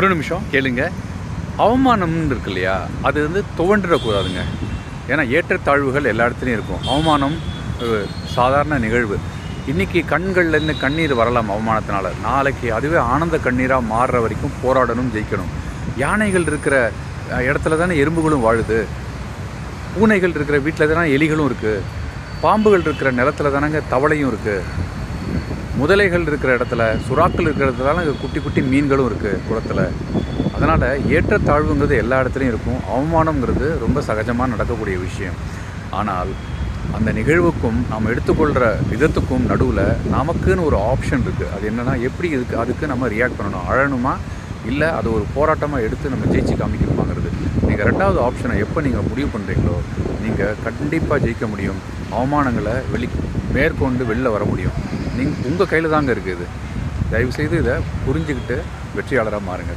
ஒரு நிமிஷம் கேளுங்க. அவமானம்னு இருக்கு இல்லையா? அது வந்து துவண்டுடக்கூடாதுங்க ஏன்னா ஏற்றத்தாழ்வுகள் எல்லா இடத்துலையும் இருக்கும். அவமானம் ஒரு சாதாரண நிகழ்வு. இன்றைக்கி கண்கள்லேருந்து கண்ணீர் வரலாம் அவமானத்தினால. நாளைக்கு அதுவே ஆனந்த கண்ணீராக மாறுற வரைக்கும் போராடணும் ஜெயிக்கணும். யானைகள் இருக்கிற இடத்துல தானே எறும்புகளும் வாழுது. பூனைகள் இருக்கிற வீட்டில் தானே எலிகளும் இருக்குது பாம்புகள் இருக்கிற நிலத்துல தானங்க தவளையும் இருக்குது முதலைகள் இருக்கிற இடத்துல சுறாக்கள் இருக்கிற இடத்துல அங்கே குட்டி குட்டி மீன்களும் இருக்குது குளத்தில். அதனால் ஏற்றத்தாழ்வுங்கிறது எல்லா இடத்துலையும் இருக்கும். அவமானங்கிறது ரொம்ப சகஜமாக நடக்கக்கூடிய விஷயம். ஆனால் அந்த நிகழ்வுக்கும் நாம் எடுத்துக்கொள்கிற விதத்துக்கும் நடுவில் நமக்குன்னு ஒரு ஆப்ஷன் இருக்குது அது என்னென்னா எப்படி இதுக்கு அதுக்கு நம்ம ரியாக்ட் பண்ணணும்? அழணுமா? இல்லை அது ஒரு போராட்டமாக எடுத்து நம்ம ஜெயிச்சு காமிக்கணுமாங்கிறது. நீங்கள் ரெண்டாவது ஆப்ஷனை எப்போ நீங்கள் முடிவு பண்ணுறீங்களோ நீங்கள் கண்டிப்பாக ஜெயிக்க முடியும். அவமானங்களை வெளி மேற்கொண்டு வெளில வர முடியும். நீங்கள் உங்கள் கையில் தாங்க இருக்குது இது. தயவுசெய்து இதை புரிஞ்சுக்கிட்டு வெற்றியாளராக மாறுங்க.